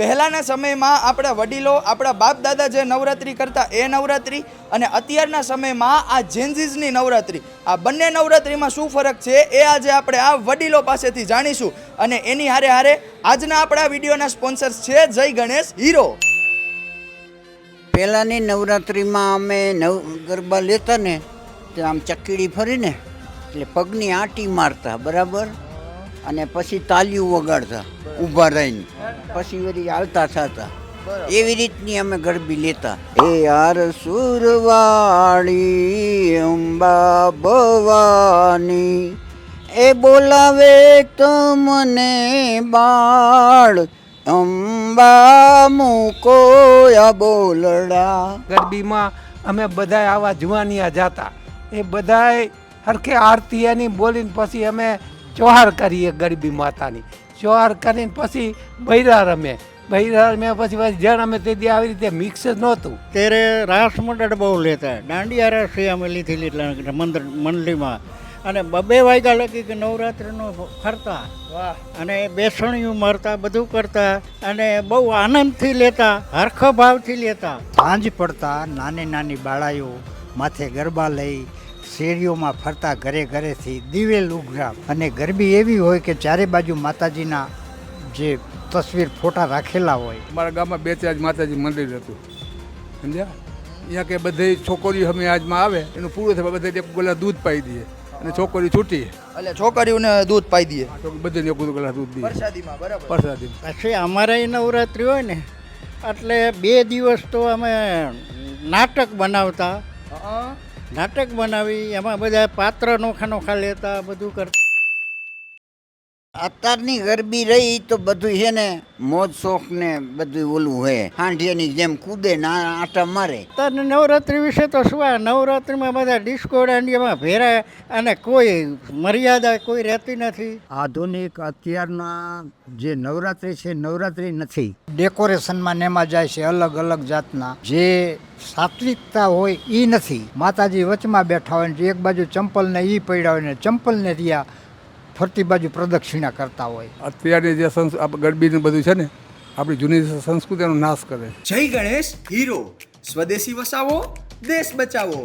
પહેલાંના સમયમાં આપણા વડીલો, આપણા બાપ દાદા જે નવરાત્રિ કરતા એ નવરાત્રિ અને અત્યારના સમયમાં આ જેન્ઝીઝની નવરાત્રિ. આ બંને નવરાત્રિમાં શું ફરક છે એ આજે આપણે આ વડીલો પાસેથી જાણીશું અને એની હારે હારે આજના આપણા વિડીયોના સ્પોન્સર્સ છે જય ગણેશ હીરો. પહેલાંની નવરાત્રિમાં અમે નવ ગરબા લેતા ને આમ ચકીડી ફરીને, એટલે પગની આંટી મારતા, બરાબર? અને પછી તાલીઓ વગાડતા ઊભા રહીને. પછી વળી હાલતા થતા. એવી રીતની અમે ગરબી લેતા. એ યાર સુરવાળી અંબા ભવાની એ બોલાવે તમને બાળ. અંબા મૂકો બોલડા. ગરબીમાં અમે બધાય આવા જુવાનિયા જાતા. એ બધાય હરખે આરતી એની બોલીને પછી અમે ચોહાર કરીએ ગરબી માતાની. ચોહાર કરીને પછી બૈરા રમે. બૈરા રમે પછી પછી જણ અમે તે દી આવી રીતે મિક્સ જ નહોતું. ત્યારે રાસ મંડળ બહુ લેતા. દાંડિયા રાસ અમે લીધેલી એટલે મંદિર મંડળીમાં. અને બબે વાગ્યા લગી કે નવરાત્રિનો ફરતા. અને બેસણીયું મારતા બધું કરતા. અને બહુ આનંદથી લેતા હરખ ભાવથી લેતા. સાંજ પડતા નાની નાની બાળાઓ માથે ગરબા લઈ શેરીઓમાં ફરતા ઘરે ઘરેથી દિવેલ ઉઘરામ અને ગરબી એવી હોય કે ચારે બાજુ માતાજીના જે તસવીર ફોટા રાખેલા હોય. અમારા ગામમાં બે ચાર માતાજી મંદિર હતું. સમજ્યા? અહીંયા કે બધે છોકરીઓ અમે આજમાં આવે એનું પૂરું થાય બધે એક ગોલા દૂધ પાઈ દઈએ. અને છોકરી છૂટી. એટલે છોકરીઓને દૂધ પાઈ દઈએ. બધે એક ગોલા દૂધ દઈએ. પ્રસાદીમાં બરાબર. પ્રસાદી પછી અમારે નવરાત્રિ હોય ને એટલે બે દિવસ તો અમે નાટક બનાવતા. નાટક બનાવી એમાં બધા પાત્ર નોખા નોખા લેતા બધું કરતા. અત્યારની ગરબી રહી તો બધું છે ને મોજ શોખ ને બધું ઓલું હોય. હાંઢિયાની જેમ કૂદે ના આટા મારે. અત્યારની નવરાત્રિ વિશે તો શું આ નવરાત્રિમાં બધા ડિસ્કો દાંડિયામાં ભેરાય અને કોઈ મર્યાદા કોઈ રહેતી નથી? આધુનિક અત્યારના જે નવરાત્રિ છે નવરાત્રિ નથી. ડેકોરેશનમાં ને એમાં જાય છે અલગ અલગ જાતના. જે સાત્વિકતા હોય એ નથી. માતાજી વચમાં બેઠા હોય ને એક બાજુ ચંપલને એ પડ્યા હોય ને ચંપલને રહ્યા ફરતી બાજુ પ્રદક્ષિણા કરતા હોય. અત્યારની જે ગરબીનું બધું છે ને આપણી જૂની સંસ્કૃતિનો નાશ કરે જય ગણેશ હીરો. સ્વદેશી વસાવો દેશ બચાવો.